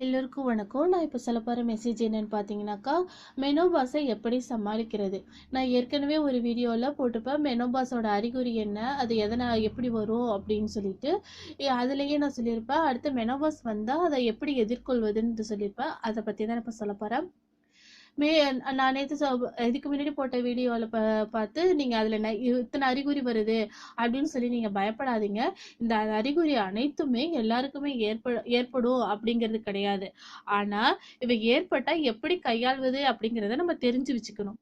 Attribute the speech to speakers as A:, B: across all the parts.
A: எல்லோருக்கும் வணக்கம். நான் இப்போ சொல்ல போகிற மெசேஜ் என்னென்னு பார்த்தீங்கன்னாக்கா மெனோபாஸை எப்படி சமாளிக்கிறது? நான் ஏற்கனவே ஒரு வீடியோவில் போட்டுப்பேன் மெனோபாஸோட அறிகுறி என்ன? அது எதனா எப்படி வரும்? அப்படின்னு சொல்லிட்டு அதுலேயே நான் சொல்லியிருப்பேன் அடுத்து மெனோபாஸ் வந்தால் அதை எப்படி எதிர்கொள்வதுன்னு சொல்லியிருப்பேன். அதை பற்றி தான் இப்போ சொல்ல போகிறேன் மே நான் நேற்று இதுக்கு முன்னாடி போட்ட வீடியோவில் பார்த்து நீங்கள் அதில் இத்தனை அறிகுறி வருது அப்படின்னு சொல்லி நீங்கள் பயப்படாதீங்க. இந்த அறிகுறி அனைத்துமே எல்லாருக்குமே ஏற்ப ஏற்படும் அப்படிங்கிறது கிடையாது. ஆனால் இவை ஏற்பட்டால் எப்படி கையாள்வது அப்படிங்கிறத நம்ம தெரிஞ்சு வச்சுக்கணும்.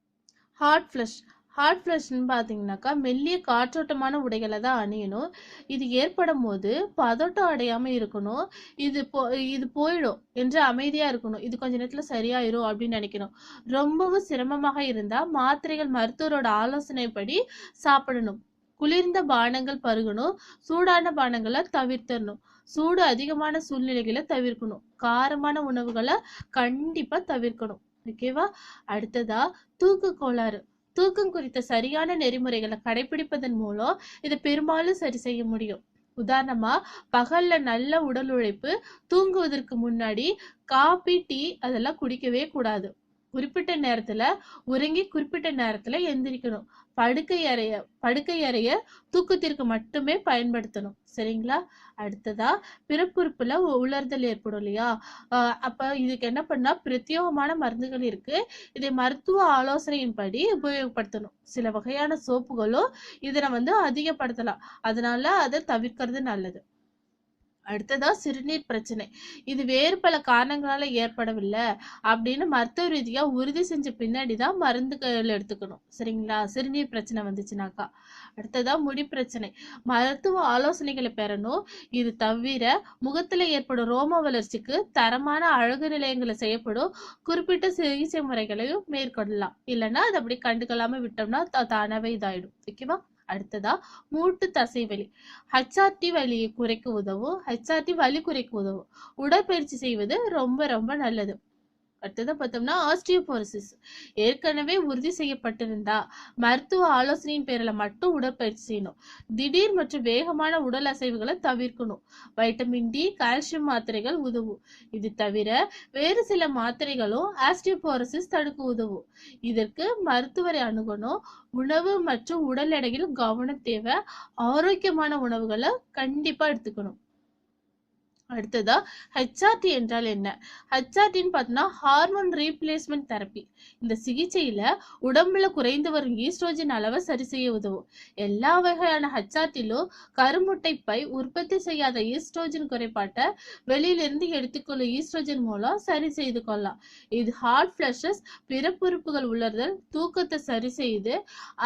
A: ஹார்ட் ஃப்ளஷ் ஹார்ட் ஃப்ளஷ்னு பார்த்தீங்கன்னாக்கா மெல்லிய காற்றோட்டமான உடைகளை தான் அணியணும். இது ஏற்படும் போது பதட்டம் அடையாமல் இருக்கணும். இது போ இது போயிடும் என்று அமைதியாக இருக்கணும். இது கொஞ்ச நேரத்தில் சரியாயிரும் அப்படின்னு நினைக்கணும். ரொம்பவும் சிரமமாக இருந்தால் மாத்திரைகள் மருத்துவரோட ஆலோசனைப்படி சாப்பிடணும். குளிர்ந்த பானங்கள் பருகணும். சூடான பானங்களை தவிர்த்தரணும் சூடு அதிகமான சூழ்நிலைகளை தவிர்க்கணும். காரமான உணவுகளை கண்டிப்பா தவிர்க்கணும். ஓகேவா? அடுத்ததா தூக்கு கோளாறு. தூக்கம் குறித்த சரியான நெறிமுறைகளை கடைபிடிப்பதன் மூலம் இதை பெரும்பாலும் சரி செய்ய முடியும். உதாரணமா பகல்ல நல்ல உடல் உழைப்பு தூங்குவதற்கு முன்னாடி காபி டீ அதெல்லாம் குடிக்கவே கூடாது. குறிப்பிட்ட நேரத்துல உறங்கி குறிப்பிட்ட நேரத்துல எந்திரிக்கணும். படுக்கை அறைய படுக்கை அறைய தூக்கத்திற்கு மட்டுமே பயன்படுத்தணும். சரிங்களா? அடுத்ததா பிறப்புறுப்புல உலர்தல் ஏற்படும் இல்லையா? ஆஹ் அப்ப இதுக்கு என்ன பண்ணா பிரத்யேகமான மருந்துகள் இருக்கு. இதை மருத்துவ ஆலோசனையின்படி உபயோகப்படுத்தணும். சில வகையான சோப்புகளும் இதனை வந்து அதிகப்படுத்தலாம். அதனால அதை தவிர்க்கிறது நல்லது. அடுத்ததா சிறுநீர் பிரச்சனை. இது வேறு பல காரணங்களால ஏற்படவில்லை அப்படின்னு மருத்துவ ரீதியா உறுதி செஞ்ச பின்னாடி தான் மருந்துகள் எடுத்துக்கணும். சரிங்களா? சிறுநீர் பிரச்சனை வந்துச்சுனாக்கா. அடுத்ததா முடி பிரச்சனை. மருத்துவ ஆலோசனைகளை பெறணும். இது தவிர முகத்துல ஏற்படும் ரோம வளர்ச்சிக்கு தரமான அழகு நிலையங்களை செய்யப்படும் குறிப்பிட்ட சிகிச்சை முறைகளையும் மேற்கொள்ளலாம். இல்லைன்னா அதை அப்படி கண்டுக்கலாம விட்டோம்னா தானாவே இதாயிடும். ஓகேவா? அடுத்ததா மூட்டு தசை வலி. ஹச்ஆர்டி வலியை குறைக்க உதவும். ஹச்ஆர்டி வலி குறைக்க உதவும். உடற்பயிற்சி செய்வது ரொம்ப ரொம்ப நல்லது. அடுத்ததா பார்த்தோம்னா ஆஸ்டியோபோரோசிஸ் ஏற்கனவே உறுதி செய்யப்பட்டிருந்தா மருத்துவ ஆலோசனையின் பேரில் மட்டும் உடற்பயிற்சி செய்யணும். திடீர் மற்றும் வேகமான உடல் அசைவுகளை தவிர்க்கணும். வைட்டமின் டி கால்சியம் மாத்திரைகள் உதவும். இது தவிர வேறு சில மாத்திரைகளும் ஆஸ்டியோபோரோசிஸ் தடுக்க உதவும். இதற்கு மருத்துவரை அணுகணும். உணவு மற்றும் உடல் எடையில் கவனம் தேவை. ஆரோக்கியமான உணவுகளை கண்டிப்பாக எடுத்துக்கணும். அடுத்ததா ஹெச்ஆர்டி என்றால் என்ன? ஹெச்ஆர்டின்னு பார்த்தோம்னா ஹார்மோன் ரீப்ளேஸ்மெண்ட் தெரப்பி இந்த சிகிச்சையில உடம்புல குறைந்து வரும் ஈஸ்ட்ரோஜன் அளவை சரி செய்ய உதவும். எல்லா வகையான ஹெச்ஆர்டிலும் கருமுட்டை பை உற்பத்தி செய்யாத ஈஸ்ட்ரோஜன் குறைபாட்டை வெளியிலிருந்து எடுத்துக்கொள்ளும் ஈஸ்ட்ரோஜன் மூலம் சரி செய்து கொள்ளலாம். இது ஹார்ட் ஃபிளஷஸ் பிறப்புறுப்புகள் உலர்தல் தூக்கத்தை சரி செய்து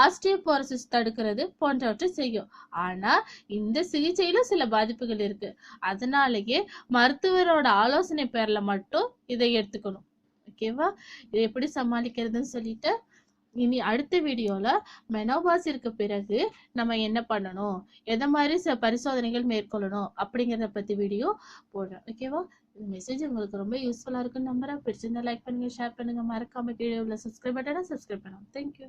A: ஆஸ்டியோபோரோசிஸ் தடுக்கிறது போன்றவற்றை செய்யும். ஆனா இந்த சிகிச்சையில சில பாதிப்புகள் இருக்கு. அதனாலேயே மருத்துவரோட ஆலோசனை பேர்ல மட்டும் இதை எடுத்துக்கணும். ஓகேவா இதை எப்படி சமாளிக்கிறதுன்னு சொல்லிட்டு இனி அடுத்த வீடியோல மெனோபாஸிற்கு பிறகு நம்ம என்ன பண்ணணும்? எதை மாதிரி ச பரிசோதனைகள் மேற்கொள்ளணும்? அப்படிங்கிறத பத்தி வீடியோ போடுறேன். ஓகேவா இந்த மெசேஜ் உங்களுக்கு ரொம்ப யூஸ்ஃபுல்லா இருக்குன்னு நம்புறேன். பிடிச்சிருந்தா லைக் பண்ணுங்க ஷேர் பண்ணுங்க. மறக்காம கீழே உள்ள சப்ஸ்கிரைப் பட்டனை சப்ஸ்கிரைப் பண்ணுங்க தேங்க்யூ